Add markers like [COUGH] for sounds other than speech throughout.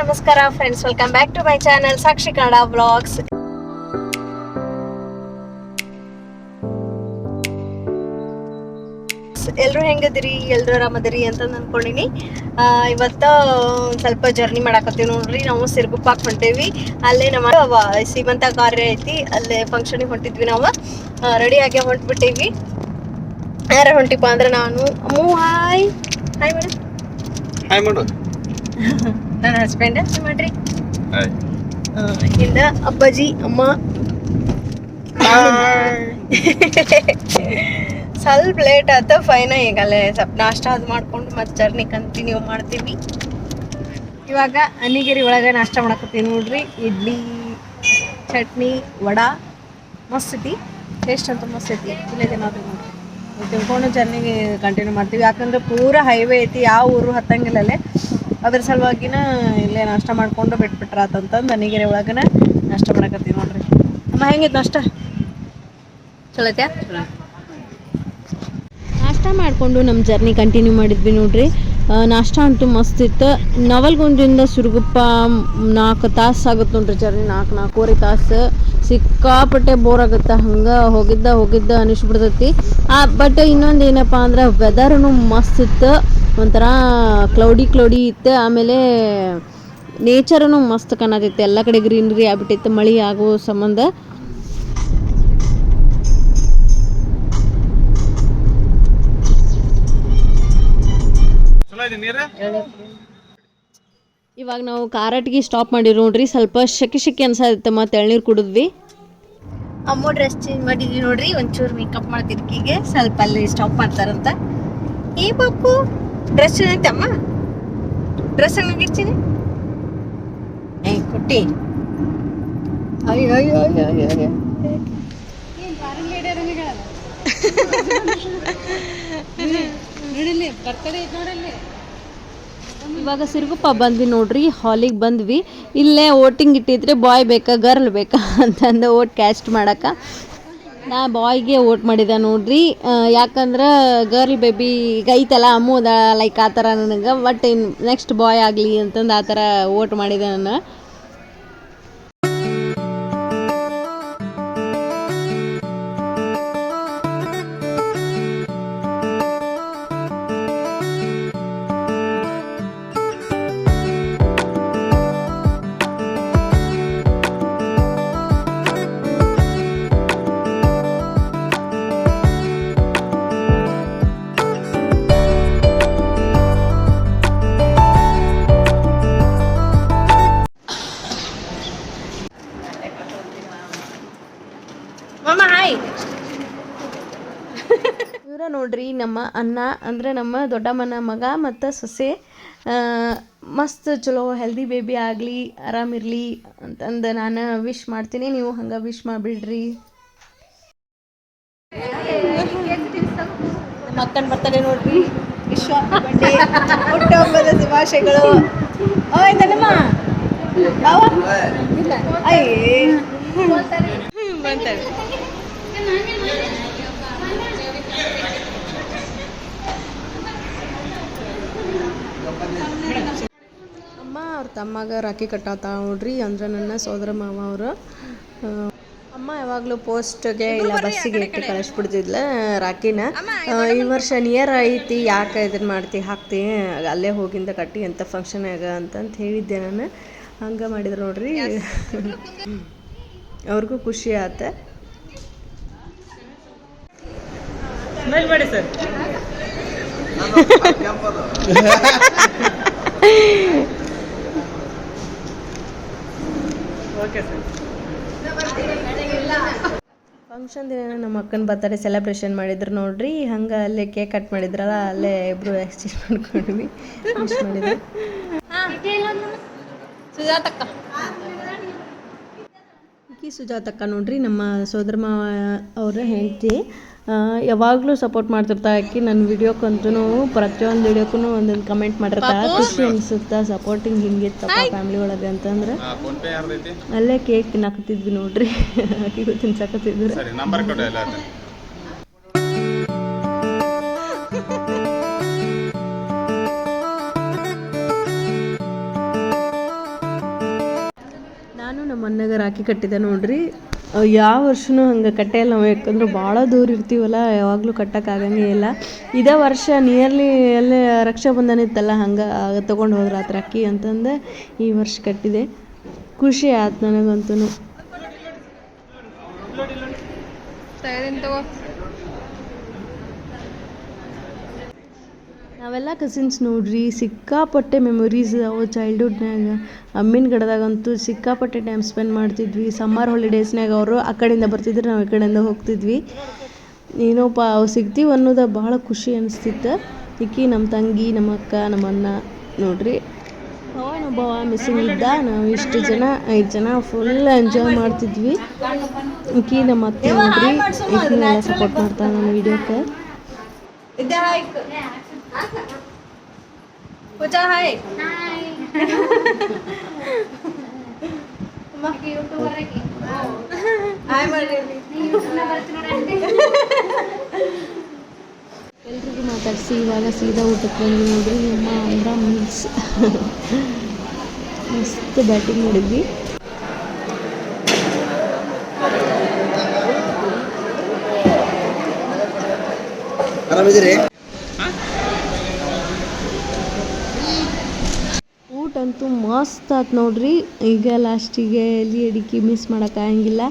ನಮಸ್ಕಾರ friends welcome back to my channel Sakshi Kannada blogs ಎಲ್ರು ಹೆಂಗದಿರಿ ಎಲ್ರು ಆರಾಮದಿರಿ ಅಂತ ಅನ್ಕೊಂಡಿನಿ. ಇವತ್ತ ಸ್ವಲ್ಪ ಜರ್ನಿ ಮಾಡಾಕತ್ತೀವಿ ನೋಡ್ರಿ. ನಾವು ಸಿರ್ಗುಪ್ಪಾಕ್ ಹೊಂಟೇವಿ. ಅಲ್ಲೇ ನಮ್ಮ ಸೀಮಂತ ಕಾರ್ಯ ಐತಿ. ಅಲ್ಲೇ ಫಂಕ್ಷನಿಗೆ ಹೊಂಟಿದ್ವಿ ನಾವು. ರೆಡಿ ಆಗಿ ಹೊಂಟ್ಬಿಟ್ಟೇವಿ. ಯಾರ ಹೊಂಟಿಪ್ಪ ಅಂದ್ರೆ ನಾನು. ಅಮ್ಮ ಹಾಯ್ ಹಾಯ್ ಮೇಡಮ್ ಹಾಯ್ ಮಾಡು ನನ್ನ ಹಸ್ಬೆಂಡ್ ಮಾಡ್ರಿ? ಹಿಂದ ಅಪ್ಪಾಜಿ ಅಮ್ಮ [LAUGHS] ಸ್ವಲ್ಪ ಲೇಟ್ ಆತ ಫೈನ ಈಗಲೇ ಸ್ವಲ್ಪ ನಾಷ್ಟ ಅದು ಮಾಡ್ಕೊಂಡು ಮತ್ತೆ ಜರ್ನಿ ಕಂಟಿನ್ಯೂ ಮಾಡ್ತೀವಿ. ಇವಾಗ ಅನಿಗಿರಿ ಒಳಗೆ ನಾಷ್ಟ ಮಾಡಕತ್ತೀನಿ ನೋಡ್ರಿ. ಇಡ್ಲಿ ಚಟ್ನಿ ವಡ ಮಸ್ತ್ ಐತಿ. ಟೇಸ್ಟ್ ಅಂತ ಮಸ್ತ್ ಐತಿ. ಇಲ್ಲೇ ತಿನ್ನೋದು ನೋಡ್ರಿ. ತಿಳ್ಕೊಂಡು ಜರ್ನಿಗೆ ಕಂಟಿನ್ಯೂ ಮಾಡ್ತೀವಿ. ಯಾಕಂದ್ರೆ ಪೂರ ಹೈವೇ ಐತಿ ಯಾವ ಊರು ಹತ್ತಂಗಿಲ್ಲ ಅಲ್ಲೇ. ಅದ್ರ ಸಲುವಾಗಿನ ಇಲ್ಲೇ ನಾಷ್ಟ ಮಾಡ್ಕೊಂಡು ಬಿಟ್ಬಿಟ್ರ ಆತಂತಂದು ನನಗೆ ಒಳಗನ ನಾಷ್ಟ ಮಾಡಕತ್ತೀವಿ ನೋಡ್ರಿ. ಅಮ್ಮ ಹೆಂಗಿತ್ತು ನಾಷ್ಟ? ಚಲೋ ಐತ್ಯಾ ನಾಷ್ಟ ಮಾಡಿಕೊಂಡು ನಮ್ಮ ಜರ್ನಿ ಕಂಟಿನ್ಯೂ ಮಾಡಿದ್ವಿ ನೋಡ್ರಿ. ಆ, ನಾಷ್ಟ ಅಂತೂ ಮಸ್ತ್ ಇತ್ತು. ನವಲ್ಗುಂದಿಂದ ಸುರುಗುಪ್ಪ ನಾಲ್ಕು ತಾಸು ಆಗುತ್ತೆ ನೋಡ್ರಿ ಜರ್ನಿ ನಾಲ್ಕು ನಾಲ್ಕೂವರೆ ತಾಸು. ಸಿಕ್ಕಾಪಟ್ಟೆ ಬೋರ್ ಆಗುತ್ತೆ. ಹಂಗೆ ಹೋಗಿದ್ದ ಹೋಗಿದ್ದ ಅನಿಸ್ಬಿಡ್ತೈತಿ. ಬಟ್ ಇನ್ನೊಂದು ಏನಪ್ಪ ಅಂದ್ರೆ ವೆದರ್ನು ಮಸ್ತ್ ಇತ್ತು. ಒಂಥರ ಕ್ಲೌಡಿ ಕ್ಲೌಡಿ ಇತ್ತು. ಆಮೇಲೆ ನೇಚರನು ಮಸ್ತ್ ಕಾಣತೈತೆ ಎಲ್ಲ ಕಡೆ ಗ್ರೀನ್ರಿ ಆಗ್ಬಿಟ್ಟಿತ್ತು. ಮಳೆ ಆಗೋ ಸಂಬಂಧ. ಇವಾಗ ನಾವು ಕಾರಟ್ಗೆ ಸ್ಟಾಪ್ ಮಾಡಿರು ನೋಡ್ರಿ. ಸ್ವಲ್ಪ ಶೆಕೆ ಶೆಕೆ ಅನ್ಸತ್ತೆ ಮತ್ತೆ ಎಳ್ನೀರು ಕುಡಿದ್ವಿ. ಅಮ್ಮ ಡ್ರೆಸ್ ಚೇಂಜ್ ಮಾಡಿದ್ವಿ ನೋಡ್ರಿ. ಒಂಚೂರು ಮೇಕಪ್ ಮಾಡ್ತಿರ್ಕಿಗೆ ಸ್ವಲ್ಪ ಅಲ್ಲಿ ಸ್ಟಾಪ್ ಮಾಡ್ತಾರಂತ. ಏ ಪಾಪು ಡ್ರೆಸ್ ಚೆನ್ನಾಗೈತೆ ಅಮ್ಮ? ಡ್ರೆಸ್ ಚೆನ್ನಾಗಿರ್ತೀನಿ ಏ ಕುಟ್ಟಿ. ಅಯ್ಯೋ ಅಯ್ಯೋ ಅಯ್ಯೋ ಅಯ್ಯೋ ಅಯ್ಯೋ. ಇವಾಗ ಸಿರುಗುಪ್ಪ ಬಂದ್ವಿ ನೋಡ್ರಿ ಹಾಲಿಗೆ ಬಂದ್ವಿ. ಇಲ್ಲೇ ವೋಟಿಂಗ್ ಇಟ್ಟಿದ್ರೆ ಬಾಯ್ ಬೇಕಾ ಗರ್ಲ್ ಬೇಕಾ ಅಂತಂದು ಓಟ್ ಕ್ಯಾಸ್ಟ್ ಮಾಡಕ್ಕೆ. ನಾ ಬಾಯ್ಗೆ ಓಟ್ ಮಾಡಿದೆ ನೋಡ್ರಿ. ಯಾಕಂದ್ರೆ ಗರ್ಲ್ ಬೇಬಿ ಈಗ ಐತಲ್ಲ ಅಮ್ಮುದ ಲೈಕ್ ಆ ಥರ ನನಗೆ ಬಟ್ ಇನ್ನು ನೆಕ್ಸ್ಟ್ ಬಾಯ್ ಆಗಲಿ ಅಂತಂದು ಆ ಥರ ಓಟ್ ಮಾಡಿದೆ ನಾನು. ಮಮ್ಮ ಹಾಯ್. ಇವರ ನೋಡ್ರಿ ನಮ್ಮ ಅಣ್ಣ ಅಂದ್ರೆ ನಮ್ಮ ದೊಡ್ಡಮ್ಮನ ಮಗ ಮತ್ತು ಸೊಸೆ. ಮಸ್ತ್ ಚಲೋ ಹೆಲ್ದಿ ಬೇಬಿ ಆಗಲಿ ಆರಾಮಿರಲಿ ಅಂತಂದು ನಾನು ವಿಶ್ ಮಾಡ್ತೀನಿ. ನೀವು ಹಂಗೆ ವಿಶ್ ಮಾಡಿಬಿಡ್ರಿ. ನಮ್ಮ ಅಕ್ಕನ ಬರ್ತಾರೆ ನೋಡ್ರಿ. ವಿಶ್ವ ಹುಟ್ಟುಹಬ್ಬದ ಶುಭಾಶಯಗಳು. ಯಾವ ಅಯ್ಯೇ. ಬಂತಾರೆ ಅಮ್ಮ ಅವ್ರ ತಮ್ಮಗ ರಾಖಿ ಕಟ್ಟಾತ ನೋಡ್ರಿ ಅಂದ್ರೆ ನನ್ನ ಸೋದರ ಮಾವ ಅವರು. ಅಮ್ಮ ಯಾವಾಗಲೂ ಪೋಸ್ಟ್ಗೆ ಇಲ್ಲ ಬಸ್ಸಿಗೆ ಇಟ್ಟು ಕಳಿಸ್ಬಿಡ್ತಿದ್ಲ ರಾಖಿನ. ಈ ವರ್ಷ ನಿಯರ್ ಐತಿ ಯಾಕೆ ಇದನ್ನ ಮಾಡ್ತಿ ಹಾಕ್ತಿ ಅಲ್ಲೇ ಹೋಗಿಂದ ಕಟ್ಟಿ ಅಂತ ಆಗ ಅಂತಂತ ಹೇಳಿದ್ದೆ ನಾನು. ಹಂಗೆ ಮಾಡಿದ್ರು ನೋಡ್ರಿ. ಅವ್ರಿಗೂ ಖುಷಿ ಆತ ಸ್ಮೈಲ್ ಮಾಡಿ ಸರ್. ಓಕೆ ಸರ್ ಫಂಕ್ಷನ್ ದಿನ ನಮ್ಮ ಅಕ್ಕನ ಬರ್ತಡೇ ಸೆಲೆಬ್ರೇಷನ್ ಮಾಡಿದ್ರು ನೋಡ್ರಿ. ಹಂಗೆ ಅಲ್ಲೇ ಕೇಕ್ ಕಟ್ ಮಾಡಿದ್ರಲ್ಲ ಅಲ್ಲೇ ಇಬ್ರು ಎಕ್ಸ್ಚೇಂಜ್ ಮಾಡ್ಕೊಂಡ್ವಿ. ವಿಶ್ ಮಾಡಿದ್ರು. ಸುಜಾತಕ್ಕ. ಈಕಿ ಸುಜಾತಕ್ಕ ನೋಡ್ರಿ ನಮ್ಮ ಸೋದರಮ್ಮ ಮಾವ ಅವರ ಹೆಂಡತಿ ಯಾವಾಗಲೂ ಸಪೋರ್ಟ್ ಮಾಡ್ತಿರ್ತಾ ಆಕಿ ನನ್ನ ವಿಡಿಯೋಕ್ಕಂತೂ ಪ್ರತಿಯೊಂದು ವಿಡಿಯೋಕ್ಕೂ ಒಂದೊಂದು ಕಮೆಂಟ್ ಮಾಡಿರ್ತಾಳೆ ಖುಷಿ ಅನಿಸುತ್ತಾ ಸಪೋರ್ಟಿಂಗ್ ಹಿಂಗಿತ್ತಪ್ಪ ಫ್ಯಾಮ್ಲಿ ಒಳಗೆ ಅಂತಂದ್ರೆ. ಅಲ್ಲೇ ಕೇಕ್ ತಿನ್ನಾಕತ್ತಿದ್ವಿ ನೋಡ್ರಿ. [LAUGHS] ಆಕಿಗೂ ತಿನ್ಸಾಕತ್ತಿದ್ರು ನಮ್ಮ ಅಣ್ಣಗ ರಾಕಿ ಕಟ್ಟಿದೆ ನೋಡ್ರಿ. ಯಾವ ವರ್ಷನೂ ಹಂಗೆ ಕಟ್ಟೆಯಲ್ಲ ನಾವು, ಯಾಕಂದ್ರೆ ಭಾಳ ದೂರ ಇರ್ತೀವಲ್ಲ, ಯಾವಾಗಲೂ ಕಟ್ಟೋಕ್ಕಾಗಂಗೇ ಇಲ್ಲ. ಇದೇ ವರ್ಷ ನಿಯರ್ಲಿ ಅಲ್ಲೇ ರಕ್ಷಾಬಂಧನ ಇತ್ತಲ್ಲ, ಹಂಗೆ ತೊಗೊಂಡು ಹೋದ್ರೆ ಆತ ರಾಖಿ ಅಂತಂದು ಈ ವರ್ಷ ಕಟ್ಟಿದೆ. ಖುಷಿ ಆಯ್ತು ನನಗಂತೂ. ನಾವೆಲ್ಲ ಕಸಿನ್ಸ್ ನೋಡ್ರಿ, ಸಿಕ್ಕಾಪಟ್ಟೆ ಮೆಮೊರೀಸ್ ಅವು ಚೈಲ್ಡ್ಹುಡ್ನ್ಯಾಗ ಅಮ್ಮಿನ ಗಡದಾಗಂತೂ ಸಿಕ್ಕಾಪಟ್ಟೆ ಟೈಮ್ ಸ್ಪೆಂಡ್ ಮಾಡ್ತಿದ್ವಿ. ಸಮ್ಮರ್ ಹಾಲಿಡೇಸ್ನಾಗ ಅವರು ಆ ಕಡೆಯಿಂದ ಬರ್ತಿದ್ರು, ನಾವು ಈ ಕಡೆಯಿಂದ ಹೋಗ್ತಿದ್ವಿ. ಏನೋಪ್ಪ ಅವು ಸಿಗ್ತೀವಿ ಅನ್ನೋದು ಭಾಳ ಖುಷಿ ಅನಿಸ್ತಿತ್ತು. ಇಕ್ಕಿ ನಮ್ಮ ತಂಗಿ ನಮ್ಮ ಅಕ್ಕ ನಮ್ಮ ಅಣ್ಣ ನೋಡ್ರಿ. ಅವನೊಬ್ಬವ ಮಿಸ್ಸಿಂಗ್ ಇದ್ದ. ನಾವು ಇಷ್ಟು ಜನ, ಐದು ಜನ ಫುಲ್ ಎಂಜಾಯ್ ಮಾಡ್ತಿದ್ವಿ. ಇಕ್ಕಿ ನಮ್ಮ ಅತ್ತೆ ನೋಡ್ರಿ ಈಕಿನೆಲ್ಲ ಸಪೋರ್ಟ್ ಮಾಡ್ತಾಳೆ ನನ್ನ ವಿಡಿಯೋಕ್ಕೆ ಪೂಜಾ ಹಾಯ್ ಹಾಯ್ ಮಾಡಿ ಎಲ್ರಿಗೂ ಮಾತಾಡಿಸಿ, ಇವಾಗ ಸೀದಾ ಊಟಕ್ಕೆ ಬಂದು ನಮ್ಮ ಆಂಧ್ರ ಮೀಲ್ಸ್ ಮಸ್ತ್ ಬ್ಯಾಟಿಂಗ್ ಮಾಡಿದ್ವಿ. ಆರಾಮಿದ್ದೀರಿ? ಊಟ ಅಂತೂ ಮಸ್ತ್ ಆಯ್ತು ನೋಡ್ರಿ. ಈಗ ಲಾಸ್ಟಿಗೆ ಎಲ್ಲಿ ಅಡಿಕೆ ಮಿಸ್ ಮಾಡೋಕ್ಕಾಗಂಗಿಲ್ಲ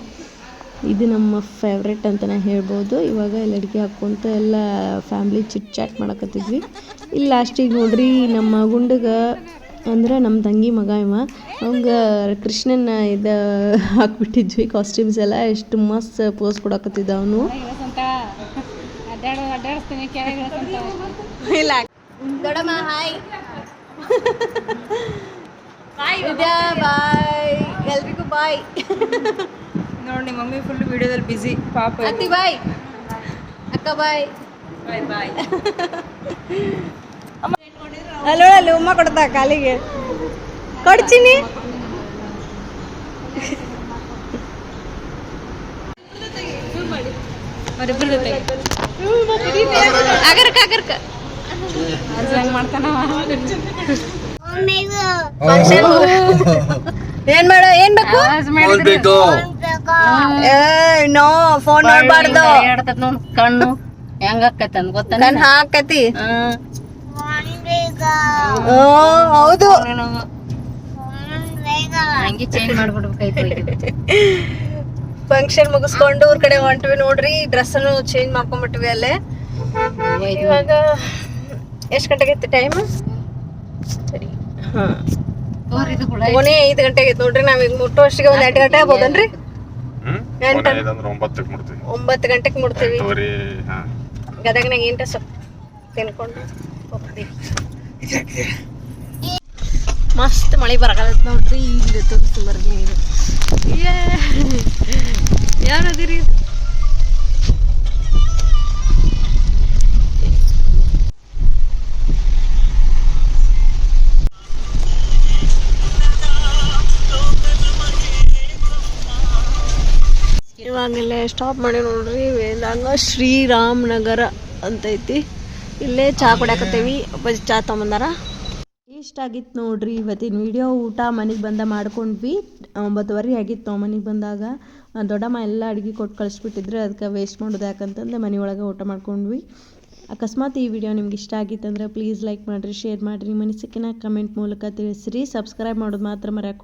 ಇದು ನಮ್ಮ ಫೇವ್ರೆಟ್ ಅಂತಲೇ ಹೇಳ್ಬೋದು. ಇವಾಗ ಎಲ್ಲ ಅಡಿಕೆ ಹಾಕ್ಕೊಂತ ಎಲ್ಲ ಫ್ಯಾಮ್ಲಿ ಚಿಟ್ ಚಾಟ್ ಮಾಡಕತ್ತಿದ್ವಿ. ಇಲ್ಲಿ ಲಾಸ್ಟಿಗೆ ನೋಡ್ರಿ ನಮ್ಮ ಗುಂಡಗ, ಅಂದ್ರೆ ನಮ್ಮ ತಂಗಿ ಮಗ ಇವ. ಅವಂಗ ಕೃಷ್ಣನ ಇದ ಹಾಕ್ಬಿಟ್ಟಿದ್ವಿ ಕಾಸ್ಟ್ಯೂಮ್ಸ್ ಎಲ್ಲ. ಎಷ್ಟು ಮಸ್ತ್ ಪೋಸ್ ಕೊಡಕತ್ತಿದ್ದ ಅವನು. ಇಲ್ಲ. ದೊಡ್ಡಮ್ಮ ಹಾಯ್. ವಿದ್ಯಾ ಬಾಯ್. ಎಲ್ರಿಗೂ ಬಾಯ್. ನೋಡಿ ನಿಮ್ಮ ಮಮ್ಮಿ ಫುಲ್ ವಿಡಿಯೋದಲ್ಲಿ ಬಿಸಿ ಪಾಪ ಅತ್ತಿ ಬಾಯ್. ಅಕ್ಕ ಬಾಯ್. ಬಾಯ್ ಬಾಯ್. ಅಲ್ಲೋ ಅಲ್ಲಿ ಉಮ್ಮ ಕೊಡ್ತಾ ಕಾಲಿಗೆ ಕೊಡ್ತೀನಿ. ಅವರಿಬ್ಬರ ಜೊತೆ ಅಗರ್ಕ ಅಗರ್ಕ. ಏನ್ ಮಾಡ ಏನ್ ಬೇಕು? ಬೇಕು. ಏ ನೋ ಫೋನ್ ನೋಡ್ಬಾರ್ದು. ಕಣ್ಣು ಹೆಂಗ ಆಕೈತೆ ಅಂತ ಗೊತ್ತ ನನ್ ಹಾಕತಿ. ಓ ಹೌದು. ಹಂಗೆ ಚೇಂಜ್ ಮಾಡ್ಬಿಡ್ಬೇಕಾಯ್ತು [LAUGHS] ಫಂಕ್ಷನ್ ಮುಗಿಸ್ಕೊಂಡು ಊರ್ ಕಡೆ ಹೊಂಟಿವಿ ನೋಡ್ರಿ ಡ್ರೆಸ್ ಅನ್ನು ಚೇಂಜ್ ಮಾಡ್ಕೊಂಡ್ಬಿಟ್ವಿ ಅಲ್ಲೇ. ಇವಾಗ ಎಷ್ಟ್ ಗಂಟೆಗೆ ಐತಿ ಟೈಮ್ ಸರಿ. ಹಾ. ಕೊನೆ ಐದು ಗಂಟೆಗೆ ಐತಿ ನೋಡ್ರಿ ನಾವ್ ಈಗ ಮುಟ್ಟೋ ಅಷ್ಟಿಗೆ ಒಂದ್ ಎಂಟು ಗಂಟೆ ಆಗ್ಬೋದನ್ರಿ? ಒಂಬತ್ತು ಗಂಟೆಗೆ ಮುಡ್ತೀವಿ ಗದಗ್ನಾಗ ಏನ್ರ ಸ್ವಲ್ಪ ತಿನ್ಕೊಂಡು ಹೋಗ್ತೀವಿ. ಮಸ್ತ್ ಮಳೆ ಬರಗಾಲತ್ ನೋಡ್ರಿ, ಇಲ್ಲಿ ತೋರಿಸ್ಕೊಂಬರ್ರಿ ನೀರು ಯಾರದಿರಿ ಇವಾಗಲೇ ಸ್ಟಾಪ್ ಮಾಡಿ ನೋಡ್ರಿ ವೇದಾಂಗ ಶ್ರೀರಾಮ್ ನಗರ ಅಂತೈತಿ. ಇಲ್ಲೇ ಚಾ ಕುಡಿಯಾಕತ್ತೇವಿ, ಅಪ್ಪಾಜಿ ಚಹಾ ತೊಗೊಂಬಂದಾರ. ಇಷ್ಟ ಆಗಿತ್ತು ನೋಡ್ರಿ. ಇವತ್ತಿನ ವಿಡಿಯೋ ಊಟ ಮನೆಗೆ ಬಂದ ಮಾಡ್ಕೊಂಡ್ವಿ. ಒಂಬತ್ತುವರೆ ಆಗಿತ್ತು ನಾವು ಮನೆಗೆ ಬಂದಾಗ. ದೊಡ್ಡಮ್ಮ ಎಲ್ಲ ಅಡುಗೆ ಕೊಟ್ಟು ಕಳಿಸ್ಬಿಟ್ಟಿದ್ರೆ. ಅದಕ್ಕೆ ವೇಸ್ಟ್ ಮಾಡೋದು ಯಾಕಂತಂದು ಮನೆ ಒಳಗೆ ಊಟ ಮಾಡ್ಕೊಂಡ್ವಿ. ಅಕಸ್ಮಾತ್ ಈ ವಿಡಿಯೋ ನಿಮ್ಗೆ ಇಷ್ಟ ಆಗಿತ್ತಂದ್ರೆ ಪ್ಲೀಸ್ ಲೈಕ್ ಮಾಡಿರಿ ಶೇರ್ ಮಾಡಿರಿ. ಮನಸ್ಸಿಗೆ ಕಮೆಂಟ್ ಮೂಲಕ ತಿಳಿಸ್ರಿ. ಸಬ್ಸ್ಕ್ರೈಬ್ ಮಾಡೋದು ಮಾತ್ರ ಮರ್ಯಾಕೆ